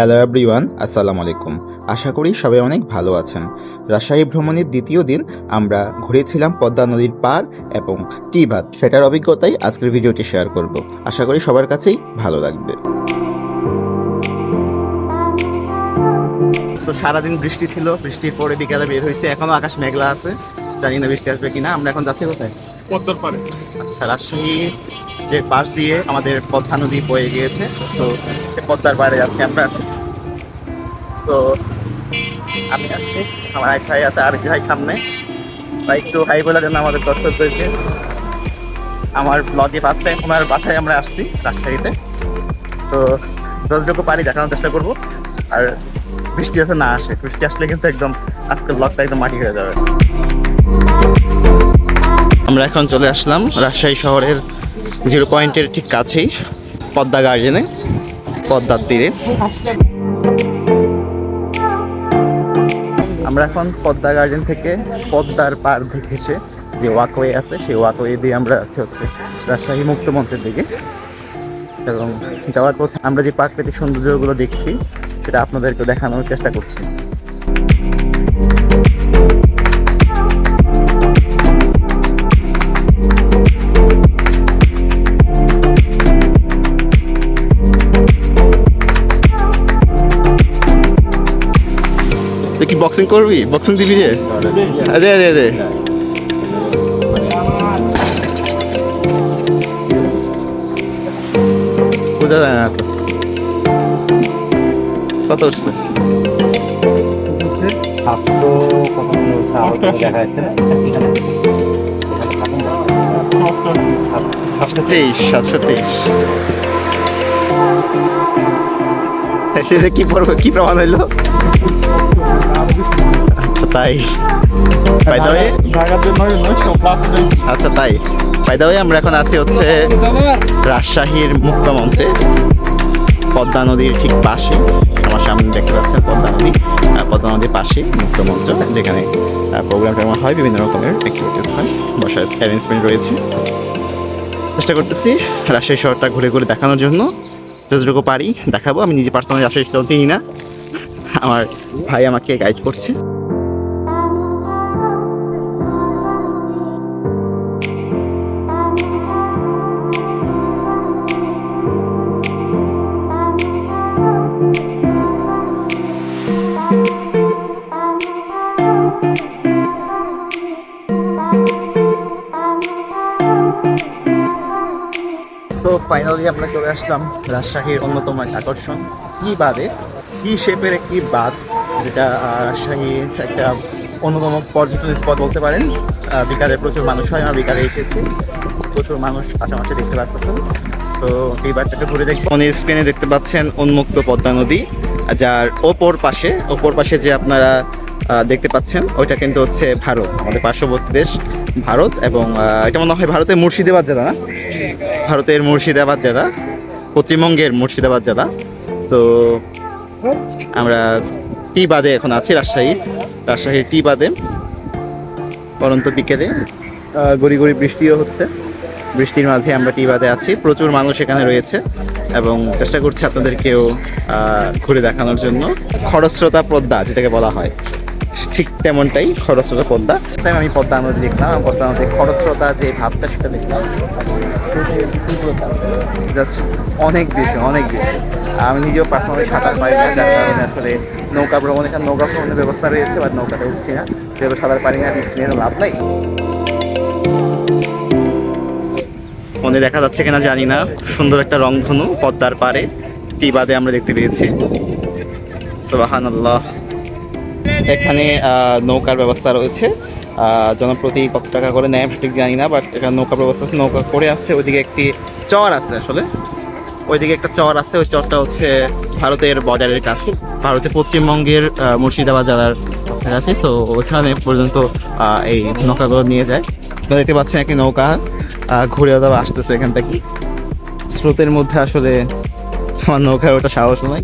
Hello everyone আসসালামু আলাইকুম। আশা করি সবাই অনেক ভালো আছেন। রাজশাহী ভ্রমণের দ্বিতীয় দিন আমরা ঘুরেছিলাম পদ্মা নদীর পার এবং টিবাদ সেটার অভিজ্ঞতাই আজকের ভিডিওটি শেয়ার করব। আশা করি সবার কাছেই ভালো লাগবে। তো সারাদিন বৃষ্টি ছিল, বৃষ্টির পরে বিকালে বের হয়েছে। এখনও আকাশ মেঘলা আছে। জানি না বৃষ্টি আসবে কিনা। আমরা এখন যাচ্ছি কোথায়? পদ্মার পারে আচ্ছা রাজশাহী যে পাশ দিয়ে আমাদের পদ্মা নদী বয়ে গিয়েছে সো পদ্মার পাড়ে যাচ্ছি আমরা। সো আমি আছি, আমার এক ভাই আছে, আরেক ভাই সামনে। ভাই, একটু হাই বলে দেন আমাদের দর্শকদেরকে। আমার ব্লগে ফার্স্ট টাইম ওনার বাসায় আমরা আসছি রাজশাহীতে। সো যতটুকু পারি দেখানোর চেষ্টা করব। আর বৃষ্টি যাতে না আসে, বৃষ্টি আসলে কিন্তু একদম আজকের ব্লগটা একদম মাটি হয়ে যাবে। আমরা এখন চলে আসলাম রাজশাহী শহরের জিরো পয়েন্টের ঠিক কাছেই, পদ্মা গার্ডেনে পদ্মার তীরে। আমরা এখন পদ্মা গার্ডেন থেকে পদ্মার পার ঘেসে যে ওয়াকওয়ে আছে, সেই ওয়াকওয়ে দিয়ে আমরা যাচ্ছি হচ্ছে রাজশাহী মুক্ত মঞ্চের দিকে। এবং যাওয়ার পথে আমরা যে প্রাকৃতিক সৌন্দর্যগুলো দেখছি, সেটা আপনাদেরকে দেখানোর চেষ্টা করছি। তুই কি বক্সিং করবি? বক্সিং দিবি রে আরে আরে আরে। বোঝা যায় না কত উঠছে সাতশো তেইশ সাতশো তেইশ। কি পড়ব, কি প্রমাণ হইল? আচ্ছা তাই। বাই দ্য আচ্ছা তাই। বাই আমরা এখন আছি হচ্ছে রাজশাহীর মুক্ত মঞ্চে, পদ্মা নদীর ঠিক পাশে। আমার সামনে দেখতে পাচ্ছেন পদ্মা নদী। পদ্মা নদীর পাশে মুক্ত মঞ্চ, যেখানে প্রোগ্রাম টোগ্রাম হয়, বিভিন্ন রকমের অ্যাক্টিভিটিস হয়। বসার অ্যারেঞ্জমেন্ট রয়েছে। চেষ্টা করতেছি রাজশাহী শহরটা ঘুরে ঘুরে দেখানোর জন্য। যতটুকু পারি দেখাবো। আমি নিজে পার্সোনালি রাজশাহী শহর চিনি না। আমার ভাই আমাকে গাইড করছে। ফাইনালি আমরা চলে আসলাম রাজশাহীর অন্যতম এক আকর্ষণ, কি বাদে? কি শেপের একটি বাঁধ যেটা আহ, রাজশাহীর একটা অন্যতম পর্যটন স্পট বলতে পারেন। বিকালে প্রচুর মানুষ হয় আমরা বিকালে এসেছি। প্রচুর মানুষ পাশাপাশি দেখতে পাচ্ছেন। সো এই বাঁধটাকে ঘুরে দেখব। ফোনে স্ক্রিনে দেখতে পাচ্ছেন উন্মুক্ত পদ্মা নদী যার ওপর পাশে ওপর পাশে যে আপনারা দেখতে পাচ্ছেন ওইটা কিন্তু হচ্ছে ভারত আমাদের পার্শ্ববর্তী দেশ ভারত এবং এটা মনে হয় ভারতের মুর্শিদাবাদ জেলা না? ভারতের মুর্শিদাবাদ জেলা পশ্চিমবঙ্গের মুর্শিদাবাদ জেলা। সো আমরা টি বাদে এখন আছি রাজশাহী। রাজশাহীর টি বাদে। পরন্ত বিকেলে গড়ি গড়ি বৃষ্টিও হচ্ছে। বৃষ্টির মাঝে আমরা টি বাদে আছি। প্রচুর মানুষ এখানে রয়েছে এবং চেষ্টা করছি আপনাদেরকেও ঘুরে দেখানোর জন্য। খরস্রোতা পদ্মা যেটাকে বলা হয়, ঠিক তেমনটাই খরস্রোতা পদ্মা। টাইম আমি পদ্মা নদী দেখলাম। পদ্মা নদী খরস্রোতা যে ভাবটা সেটা দেখলাম। অনেক বেশি অনেক বেশি। আমি নিজেও পার্সোনালি সাঁতার পারি না যার কারণে আসলে নৌকা ভ্রমণ এখানে নৌকা ভ্রমণের ব্যবস্থা রয়েছে বাট নৌকাতে উঠছি না। যেহেতু সাঁতার পারি না রিস্ক নিয়ে লাভ নাই। ফোনে দেখা যাচ্ছে কিনা জানি না। সুন্দর একটা রংধনু পদ্মার পারে টিবাদে আমরা দেখতে পেয়েছি। সোহান আল্লাহ এখানে নৌকার ব্যবস্থা রয়েছে। আহ, জনপ্রতি কত টাকা করে নেয় সঠিক জানি না বাট এখানে নৌকার ব্যবস্থা আছে নৌকা করে আছে ওইদিকে একটি চর আছে আসলে। ওইদিকে একটা চর আছে, ওই চরটা হচ্ছে ভারতের বর্ডারের কাছে। ভারতের পশ্চিমবঙ্গের মুর্শিদাবাদ জেলার কাছে সো ওখানে পর্যন্ত এই নৌকাগুলো নিয়ে যায়। তো দেখতে পাচ্ছি একটি নৌকা ঘুরে দাও আসতেছে এখান থেকে। স্রোতের মধ্যে আসলে আমার নৌকার ওটা সাহস নয়